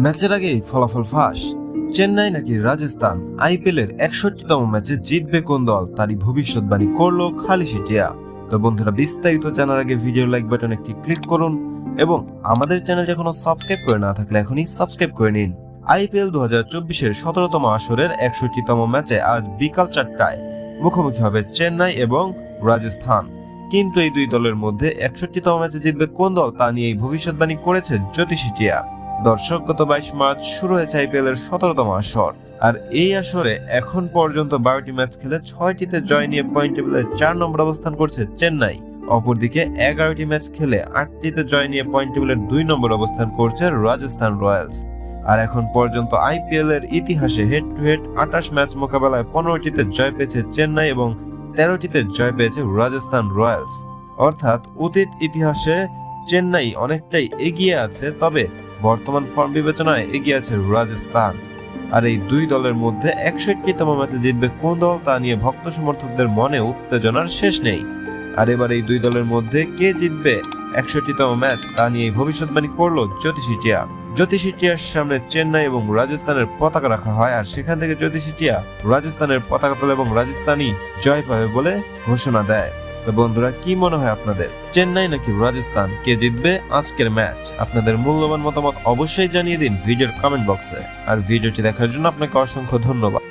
ম্যাচের আগেই ফলাফল ফাঁস। চেন্নাই নাকি রাজস্থান আইপিএল এর একষট্টিতম ম্যাচে জিতবে কোন দল, তারই ভবিষ্যৎবাণী করল খালি সিটিয়া তো বন্ধুরা, বিস্তারিত জানার আগে ভিডিও লাইক বাটন একটি ক্লিক করুন এবং আমাদের চ্যানেল এখনও সাবস্ক্রাইব করে না থাকলে এখনই সাবস্ক্রাইব করে নিন। আইপিএল দু হাজার চব্বিশের সতেরোতম আসরের একষট্টিতম ম্যাচে আজ বিকাল চারটায় মুখোমুখি হবে চেন্নাই এবং রাজস্থান। কিন্তু এই দুই দলের মধ্যে একষট্টিতম ম্যাচে জিতবে কোন দল, তা নিয়েই ভবিষ্যৎবাণী করেছে জ্যোতিষিটিয়া দর্শক, গত বাইশ মার্চ শুরু হয়েছে আইপিএল এর সতেরোতম আসর। আর এই আসরে এখন পর্যন্ত বারোটি ম্যাচ খেলে ছয়টিতে জয় নিয়ে পয়েন্ট টেবিলের চার নম্বর অবস্থান করছে চেন্নাই। অপরদিকে এগারোটি ম্যাচ খেলে আটটিতে জয় নিয়ে পয়েন্ট টেবিলের দুই নম্বর অবস্থান করছে রাজস্থান রয়্যালস। আর এখন পর্যন্ত আইপিএল এর ইতিহাসে হেড টু হেড আঠাশ ম্যাচ মোকাবেলায় পনেরোটিতে জয় পেয়েছে চেন্নাই এবং তেরোটিতে জয় পেয়েছে রাজস্থান রয়্যালস। অর্থাৎ অতীত ইতিহাসে চেন্নাই অনেকটাই এগিয়ে আছে, তবে বর্তমান ফর্ম বিবেচনায় এগিয়ে আছে রাজস্থান। আর এই দুই দলের মধ্যে একষট্টিতম ম্যাচে জিতবে কোন দল তা নিয়ে ভক্ত সমর্থকদের মনে উত্তেজনার শেষ নেই। আর এবার এই দুই দলের মধ্যে কে জিতবে একষট্টিতম ম্যাচ তা নিয়ে ভবিষ্যৎবাণী করল জ্যোতিষিটিয়া জ্যোতিষিটিয়ার সামনে চেন্নাই এবং রাজস্থানের পতাকা রাখা হয়, আর সেখান থেকে জ্যোতিষিটিয়া রাজস্থানের পতাকা তোলে এবং রাজস্থানী জয় পাবে বলে ঘোষণা দেয়। তো বন্ধুরা, কি মনে হয় আপনাদের? চেন্নাই নাকি রাজস্থান? কে জিতবে? আজকের ম্যাচ। আপনাদের মূল্যবান মতামত অবশ্যই জানিয়ে দিন ভিডিওর কমেন্ট বক্সে আর ভিডিওটি দেখার জন্য আপনাকে অসংখ্য ধন্যবাদ।